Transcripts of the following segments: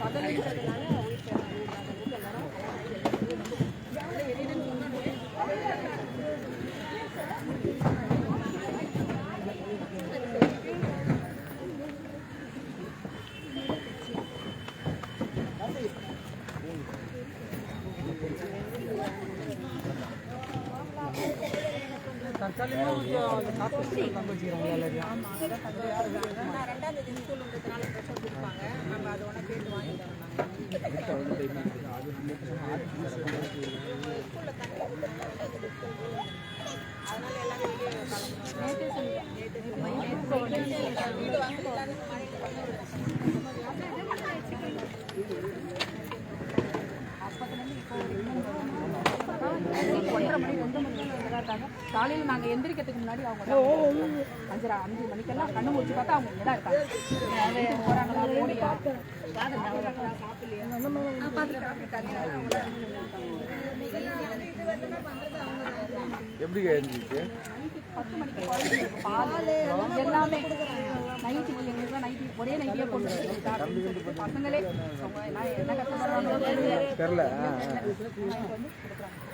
பதினஞ்சு தேதி ஸ்கூல்ன்றதுனால ப்ரெஷர் கொடுப்பாங்க நம்ம அதை ஒன்றா கேட்டு வாங்கி தரோம் அதனால எல்லாமே வெளியே ஒன்றரை மணி ரெண்டு மணி இருக்காங்க காலையில் நாங்கள் எந்திரிக்கிறதுக்கு முன்னாடி அவங்க அஞ்சரை அஞ்சு மணிக்கெல்லாம் கண்ணு முடிச்சு பார்த்தா அவங்க இங்கே தான் இருக்காங்க போகிறாங்களா போலியா எப்படி பத்து மணிக்கு குழந்தைங்களுக்கு பால் எல்லாமே நைட்டு எங்களுக்கு நைட்டு ஒரே நைட்டியே கொண்டு பசங்களே என்ன கஷ்டப்படுறாங்களோ தெரியல. வந்து கொடுக்குறாங்க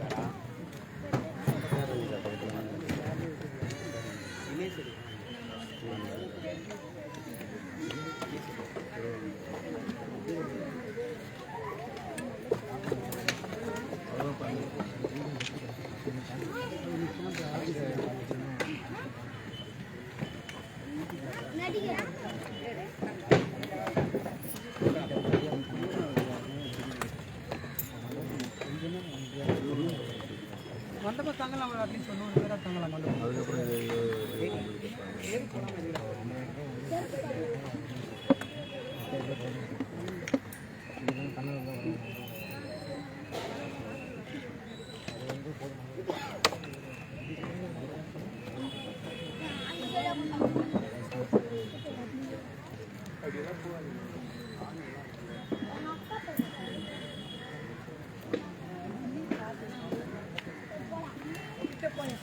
Yeah. こに。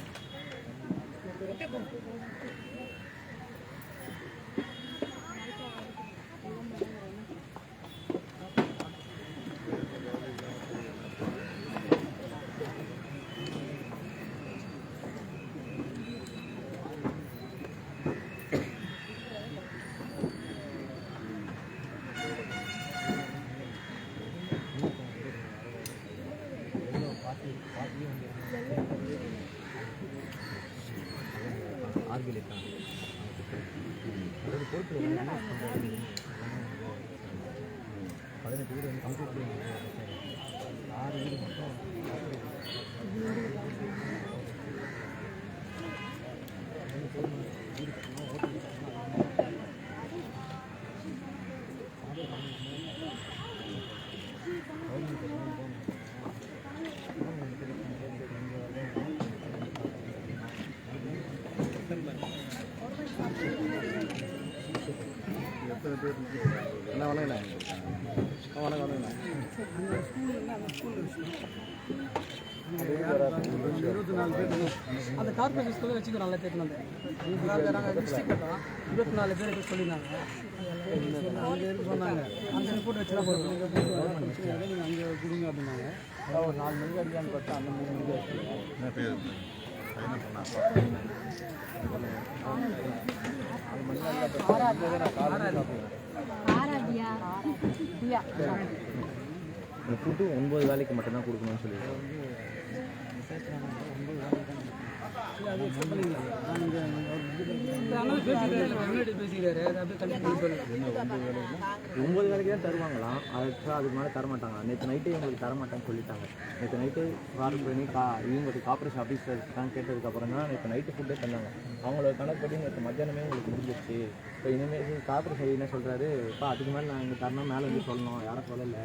ஆறு வீடு மட்டும் எத்தனை பேர் இருக்கீங்க? அண்ணா வணக்கண்ணே ஆ, வணக்கம் வணக்கண்ணே இருபத்தி நாலு பேர் அந்த கார்பரேஷன் ஸ்கூலில் வச்சுக்கோ நல்லா பேர் வந்து இருபத்தி நாலு பேர். இப்போ சொல்லியிருந்தாங்க சொன்னாங்க அந்த ரிப்போர்ட் வச்சு தான் போகிறோம் நீங்கள் அங்கே கொடுங்க அப்படின்னாங்க ஒரு நாலு மணிக்கு அடிக்கான்னு பார்த்தா அந்த மூணு மணிக்கு என்ன பேர் இந்த ஃபுட்டு ஒன்பது வேலைக்கு மட்டும்தான் கொடுக்கணும்னு சொல்லியிருக்காங்க அண்ணன் பேசிக்கிறாரு முன்னாடி பேசிக்கிறாரு அதை அப்படியே கண்டிப்பாக சொல்லுங்க ஒன்பது வேலைக்கு தான் தருவாங்களாம் அதுக்கு அதுக்கு மேலே தர மாட்டாங்க நேற்று நைட்டே எங்களுக்கு தரமாட்டாங்கன்னு சொல்லிட்டாங்க நேற்று நைட்டு வாரம் பண்ணி கா இவங்களுக்கு கார்பரேஷன் ஆஃபீஸர் தான் கேட்டதுக்கப்புறம் தான் நேற்று நைட்டு ஃபுட்டே தந்தாங்க அவங்களோட கணக்குப்படி நேற்று மத்தியானமே உங்களுக்கு முடிஞ்சிருச்சு இப்போ இனிமேல் கார்பரேஷன் என்ன சொல்கிறாரு இப்போ அதுக்கு மேலே நான் இங்கே தரணும் மேலே வந்து சொல்லணும் யாரும் சொல்லலை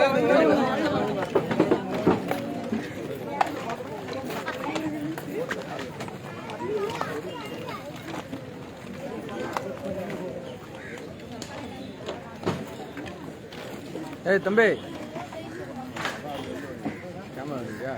ஏய் தம்பி. கேமரா இருக்கியா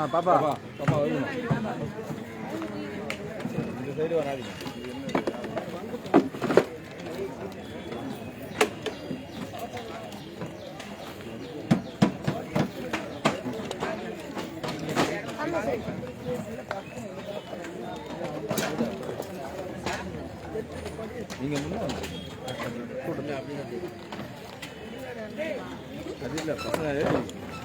ஆ பாப்பா பாப்பா வருங்க இந்த சைடு வராதீங்க நீங்க முன்னே வந்து கூட்டத்தில் அது இல்லை பசங்க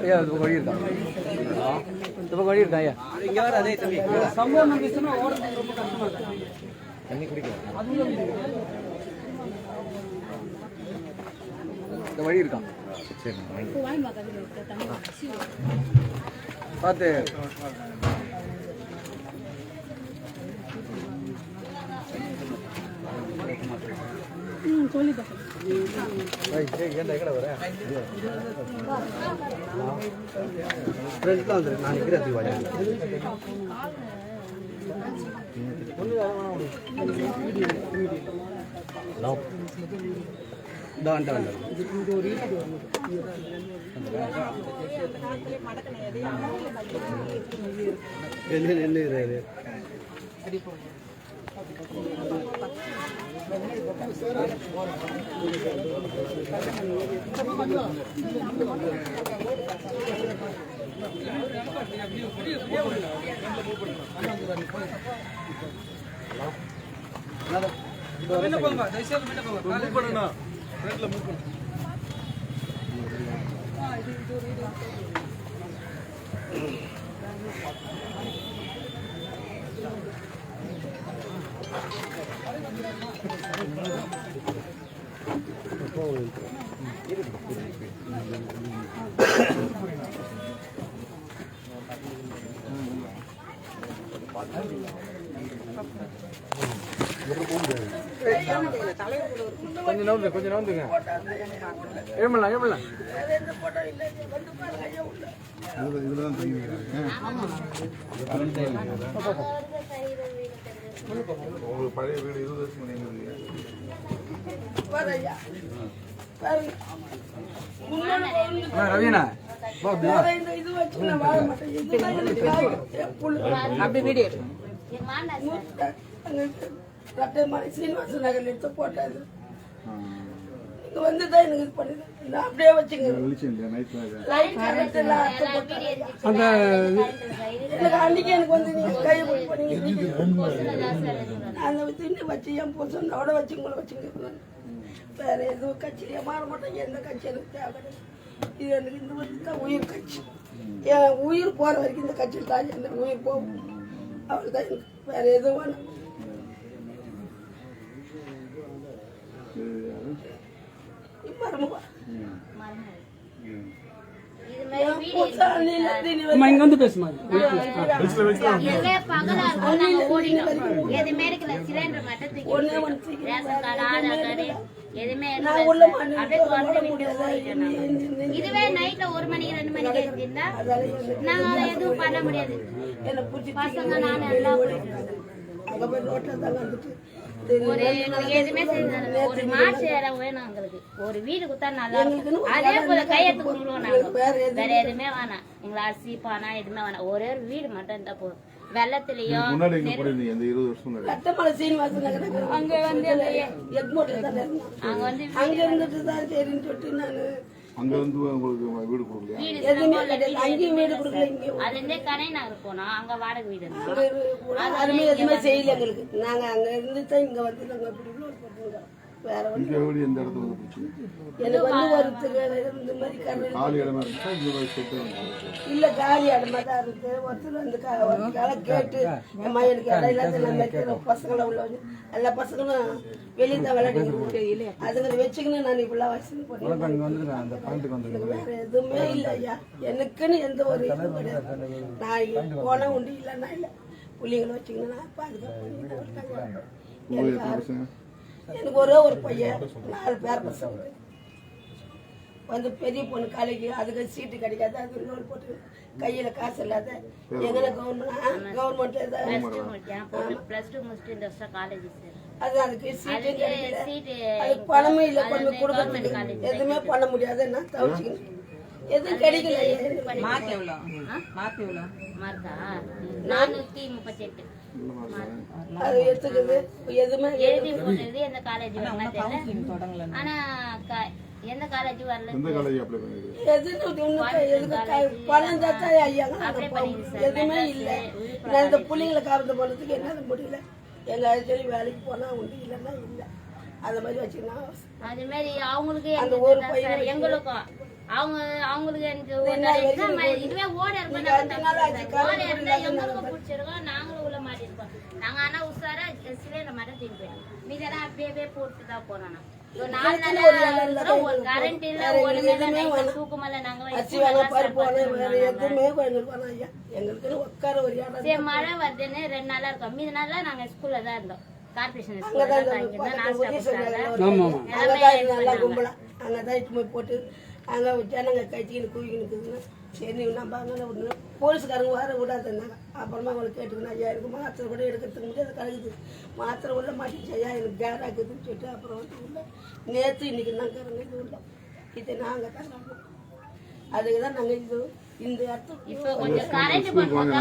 ஐயா இப்போ அப்போ போய் கூப்பிட்றாங்க இல்லை இந்த பக்கம் சம்பவம் நடந்துச்சுன்னா ஓடுறது ரொம்ப தண்ணி குடிக்கலாம் இந்த வழி இருக்கான் சரி பார்த்து ஏன்டா எங்கடா வர ஃப்ரெண்ட்ஸ் தான் வந்துரு நான் நிற்கிறதுக்கு வரேன் என்ன போங்க தயவுசெய்து என்ன போங்க மூவ் பண்ணணும் ஃப்ரண்ட்ல மூவ் பண்ணணும் கொஞ்சம் நவுந்து கொஞ்சம் நவுந்துங்க. எழுமலாம் எழுமலாம் இதில் தான் தண்ணி உங்களுக்கு பழைய வீடு இருபது வருஷம் முன்னாடி ரவீனா அப்படி வீடியோ எடு. சீனிவாச நகர் எடுத்து போட்டது இங்க வந்து தான் எனக்கு இது பண்ணுது. நான் அப்படியே வச்சுங்க லைட் போட்டாங்க. அந்த எனக்கு அன்னைக்கு எனக்கு வந்து நீங்க கை பண்ணீங்க. அந்த திண்ணி வச்சு என் புருஷனோட வச்சு உங்களை வச்சுங்க வேற எதுவும் கட்சியிலே மாற மாட்டேன் எந்த கட்சி எனக்கு தேவை. இது எனக்கு இந்த வந்து தான் உயிர் கட்சி. என் உயிர் போற வரைக்கும் இந்த கட்சியில் தான் உயிர் போகும். அவள் தான் எனக்கு வேற எதுவும் வேணாம் மருமவா என் புருஷன் அண்ணில திணி அம்மா இங்க வந்து பேசுமா? எதுவுமே பகலா இருக்கும் நாங்க ஓடிட்டோம். எதுவுமே இருக்கல சிலிண்டர் மட்டும் தூக்கி ஒண்ணே ஒண்ணு தூக்கி ரேஷன் கார்டு ஆதார் கார்டு எதுவுமே நான் இருக்கல உள்ள சார். மாட்டேன் அப்படியே திறந்து விட்டு முடியாது போயிட்டோம் நாங்க. இதுவே நைட்ல ஒரு மணிக்கு ரெண்டு மணிக்கு நாங்க அதை எதுவும் பண்ண முடியாது. பசங்க நானும் எல்லாம் போயிட்டு அங்க போய் ரோட்ல தான் வந்துட்டு ஒரு எதுவுமே ஒரு இடம் வேணும் எங்களுக்கு ஒரு வீடு கொடுத்தா நல்லா இருக்கும். அதே போல கையெழுத்து கும்பிடுவோம் நாங்க. வேற எதுவுமே வேணாம். எங்களை அரிசி பானா எதுவுமே வேணாம். ஒரே ஒரு வீடு மட்டும் இருந்தா போதும். வெள்ளத்திலயும் முன்னாடி எங்க போயிருந்தீங்க? இந்த இருபது வருஷம் முன்னாடி. கட்டமலை சீனிவாசன் நகர் அங்க வந்து அந்த எக்மோட்ல தான் இருந்தேன். அங்க வந்து அங்க இருந்துட்டு தான் சரின்னு சொல்லிட்டு நானு அங்க வந்து உங்களுக்கு வீடு கொடுக்கலையா? எதுவுமே கிடையாது. அங்கேயும் வீடு கொடுக்கல இங்கேயும் அதுல இருந்தே கனை நகர் போனோம். அங்க வாடகை வீடு இருந்தோம் அங்க இரு- யாருமே எதுவுமே செய்யல எங்களுக்கு. நாங்க அங்க இருந்து தான் இங்க வந்து நாங்க இப்படி வேற ஒண்ணு இங்க வீடு எந்த இடத்துல வந்து போச்சு எனக்கு வந்து ஒருத்தர் இந்த மாதிரி கரு காலி இடமா இருந்துச்சா இந்த மாதிரி சொத்து? இல்ல காலி இடமா தான் இருக்கு ஒருத்தர் வந்து கால கேட்டு இடம் இல்லாத நான் வைக்கிறேன் பசங்களை உள்ள வந்து எல்லா பசங்களும் வெளியே தான் விளையாடி அதுங்களை வச்சுக்கின்னு நான் இப்படிலாம் வந்துருங்க வேற எதுவுமே இல்லை ஐயா எனக்குன்னு எந்த ஒரு இதுவும் கிடையாது நான் இங்க போனா உண்டு இல்லைன்னா இல்லை பிள்ளைங்களை வச்சுக்கின்னு நான் பாதுகாப்பு. எனக்கு ஒரே ஒரு பையன் நாலு பேர் பசங்க வந்து பெரிய பொண்ணு காலேஜ் அதுக்கு சீட்டு கிடைக்காது அது லோன் போட்டு கையில காசு இல்லாத எங்கன்னா கவர்மெண்ட் கவர்மெண்ட் பிளஸ் டூ முடிச்சுட்டு இந்த வருஷம் காலேஜ் அது அதுக்கு சீட்டு கிடைக்கல. அதுக்கு பணமே இல்லை கொண்டு கொடுக்கறதுக்கு. எதுவுமே பண்ண முடியாது நான் தவிச்சுக்கணும். எதுவும் கிடைக்கல மார்க் எவ்வளோ? மார்க் எவ்வளோ? மார்க்கா? நானூத்தி முப்பத்தி எட்டு அது எடுத்துக்குது. எதுவுமே எழுதி போட்டது எந்த காலேஜ் தெரியல. ஆனா எந்த காலேஜ் வரல எந்த காலேஜ் அப்ளை பண்ணிருக்கீங்க எதுக்கு ஒண்ணு எதுக்கு க- பணம் தாத்தா ஐயா நாங்க போவோம். எதுவுமே இல்லை. நான் இந்த பிள்ளைங்களை காப்பது பண்ணதுக்கு என்னால முடியல. எங்க அடிக்கடி வேலைக்கு போனா உண்டு இல்லைன்னா இல்லை. அந்த மாதிரி அது மாதிரி அவங்களுக்கு அந்த ஒரு பையனை எங்களுக்கும் அவங்க அவங்களுக்கு எனக்கு இதுவே ஓட இருக்கும் ஓட இருந்தா எங்களுக்கும் பிடிச்சிருக்கோம். நாங்களும் உள்ள மாட்டிருக்கோம் நாங்க ஆனா உஷாரா சிலிண்டர் மட்டும் தூக்கி போயிட்டோம். மீதெல்லாம் அப்படியே அப்படியே போட்டு தான் போனோம். நான். ஒரு நாலு நாளா ஒரு கரண்ட் இல்ல உட்கார ஒரு சரி மழை வருதுன்னு ரெண்டு நாளா இருக்கோம். மீதி நாள்ல நாங்க ஸ்கூல்ல தான் இருந்தோம். கார்பரேஷன் தான் நல்லா கும்பலா. அங்கதான் இட்டு போய் போட்டு அங்க ஜனங்க குவிக்கின்னு இருக்குதுன்னு சரி நம்ம அங்கே விடணும். போலீஸ்காரங்க வர விடாதுன்னாங்க அப்புறமா அவங்களை கேட்டுக்கணும் ஐயா எனக்கு மாத்திரை கூட எடுக்கிறதுக்கு முடியாது கழுகுது. மாத்திரை உள்ள மாட்டிச்சு ஐயா எனக்கு கேர் சொல்லிட்டு அப்புறம் வந்து உள்ள நேற்று இன்னைக்கு நாங்கள் இது உள்ள. இதை நாங்கள் தான் அதுக்கு தான் நாங்கள் இது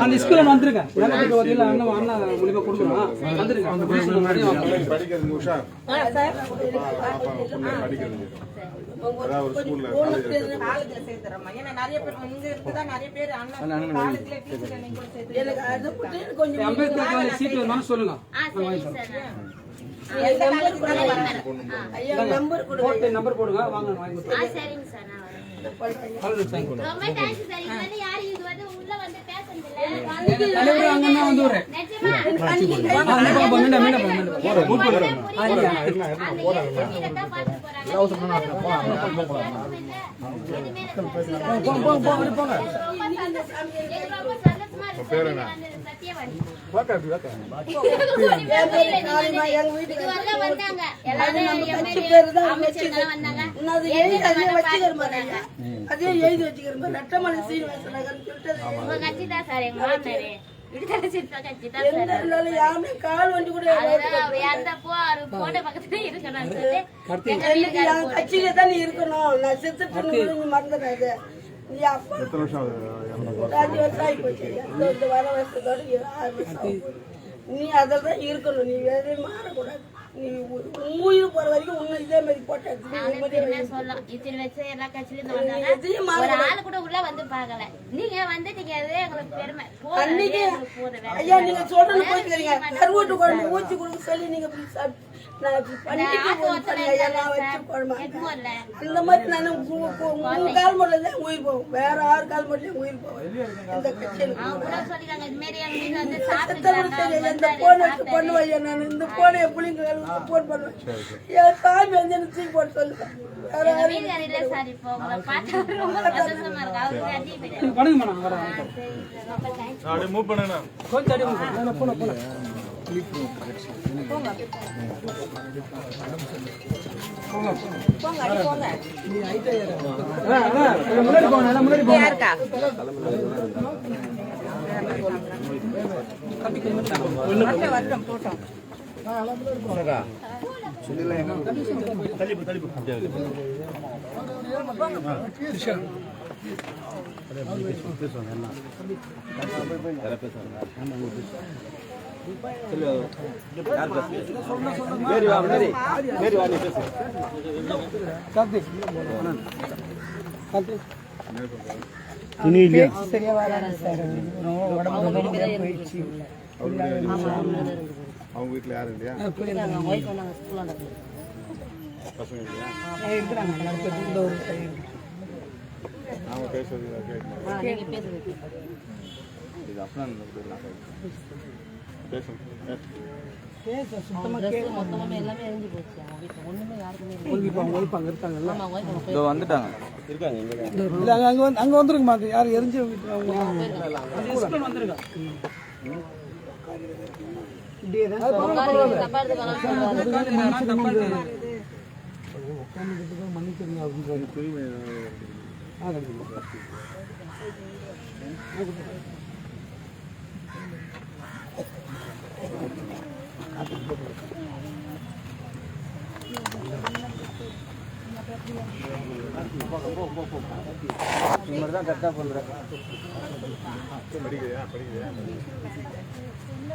அந்த ஸ்கூல்ல வந்துருங்க. அண்ணன் அண்ணன் மூலியமா கொடுக்கணும்? வந்துருங்க. அந்த. படிக்கிறது உஷா படிக்கிறது அம்பேத்கர் காலேஜ் சீட் வேணும்னு சொல்லுங்க. ஆ சரி சார் என் நம்பர் கொடுங்க. ஐயா நம்பர் கொடுங்க. போட்டு நம்பர் போடுங்க. வாங்க வாங்கி ஆ சரிங்க சார் நான் வரேன் பண்றேன் கலந்து தேங்க் ரொம்ப அது எழுதி அதிலே. அதே எழுதி வச்சுக்கிற மாதிரி நட்டமலை சீனிவாச நகர்னு சொல்லிட்டு அது கட்சியில தான் நீ இருக்கணும். நான் செத்துட்டு நீ மறந்துடாத. நீ அப்பா எத்தனை வருஷம் ஆகுது? வர வருஷத்தோட. நீ அதில் தான் இருக்கணும். நீ வேறே மாறக்கூடாது. உயிர் போற வரைக்கும் உன்னை இதே மாதிரி போட்டு எடுத்து நானே நிம்மதியா பெருமையா வை. சொல்லலாம் இத்தனை வச்சு எல்லா கட்சியில இருந்து நீங்க வந்தாங்க எதையும் ஒரு மறக்கல. ஆளு கூட உள்ள வந்து பார்க்கல நீங்க வந்து நீங்க அதே எங்களுக்கு பெருமை அன்னைக்கு ஐயா நீங்க. சொல்றது போய்க்கிறீங்க. கருவூட்டு குழம்பு ஊற்றி கொடுக்க சொல்லி நீங்க வச்சு. அந்த மாதிரி நான் கால் மட்டும் தான் உயிர் போகும். வேற ஆறு கால் மட்டும் உயிர் போகும். இந்த கட்சி எனக்கு அவங்க கூட சொல்லிருக்காங்க இது மாதிரி எங்க வீட்டுல வந்து செத்தவங்களுக்கு சாப்பிட்டுக்கிறாங்க தெரியும். இந்த போன் சாப்பிட்டாரு. பண்ணுவேன் நான். இந்த போனை என் பிள்ளைங்க போன் என் சாமி வந்து எனக்கு தூக்கி போட்டு சொல்லுவேன் வேற மூவ் கொஞ்சம் போங்க. போங்க அடி போங்க முன்னாடி போங்க முன்னாடி போங்க யாருக்கா வரட்டும் வரட்டும் போட்டோம் மேரி துணி இல்லையா? சரியா வராது சார். உடம்பு ரொம்ப போயிடுச்சு. அவங்க வீட்டில் யாரும் இல்லையா? பசங்க அவங்க பேசுறது இது அப்புறம் வந்துட்டாங்க இருக்காங்க இங்க இல்ல அங்க அங்க வந்து அங்க வந்துருங்க மாத்து யார் எரிஞ்சு மன்னிச்சிருங்க அப்படின்னு ஆ கண்டிப்பா இந்த மாதிரி தான் கரெக்டாக பண்ணுறேன் படிக்கிறியா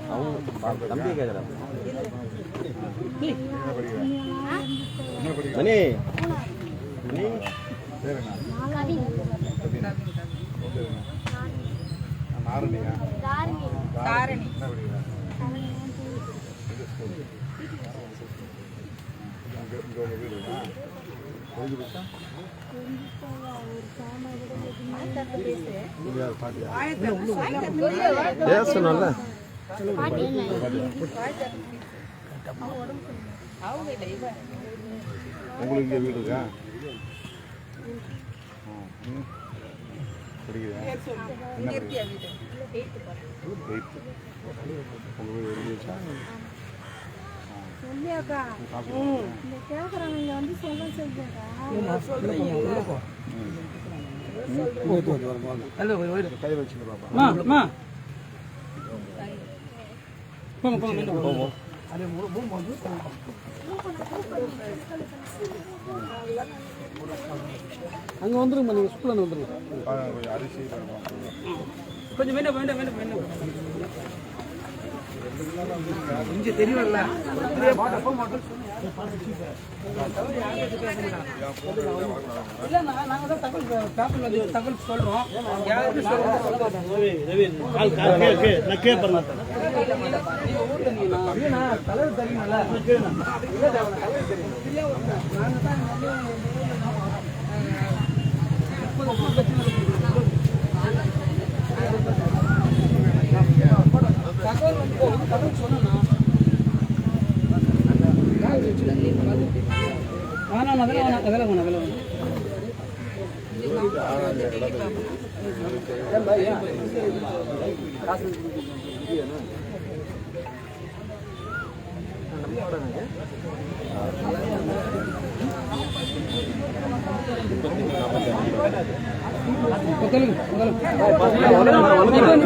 அவங்க கேட்குறேன் மணி மணி தாரணி என்ன பேசணும்ல? உங்களுக்கு இங்கே வீடு இருக்கா? உங்கள் வீடு போங்க போங்க மீண்டும் போங்க அங்க வந்துருங்க நீங்க ஸ்கூல்ல வந்துருங்க. கொஞ்சம் வேண்டாம் வேண்டாம் வேண்டாம் வேண்டாம் கொஞ்சம் தெரியல தகவல் சொல்றோம். யாருக்கு வந்து தகவல் அதெல்லாம் அதெல்லாம் வேணாம் அதெல்லாம் வேணாம்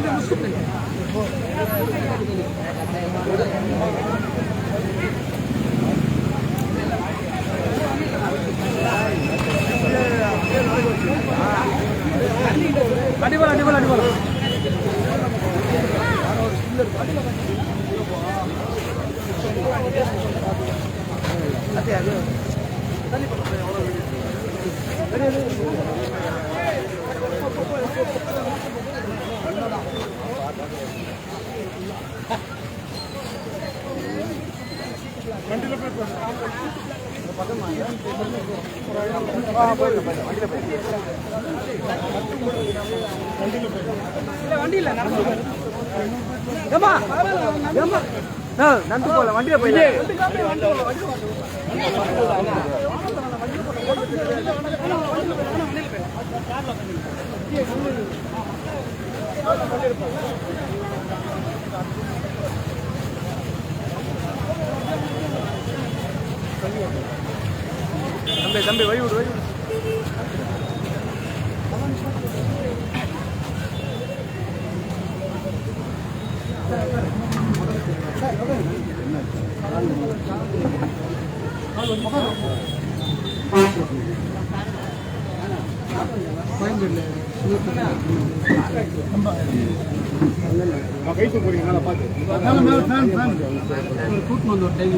நீங்கள் அடிபால் அடிபால் அடிபால் வண்டி இல்ல நடந்து ஏமா ஏமா நந்து போல வண்டியில போயில தம்பி தம்பி வழி விடு வழி விடு கைத்து போறீங்க மேல பாத்து கூட்டு வந்து ஒரு டைம்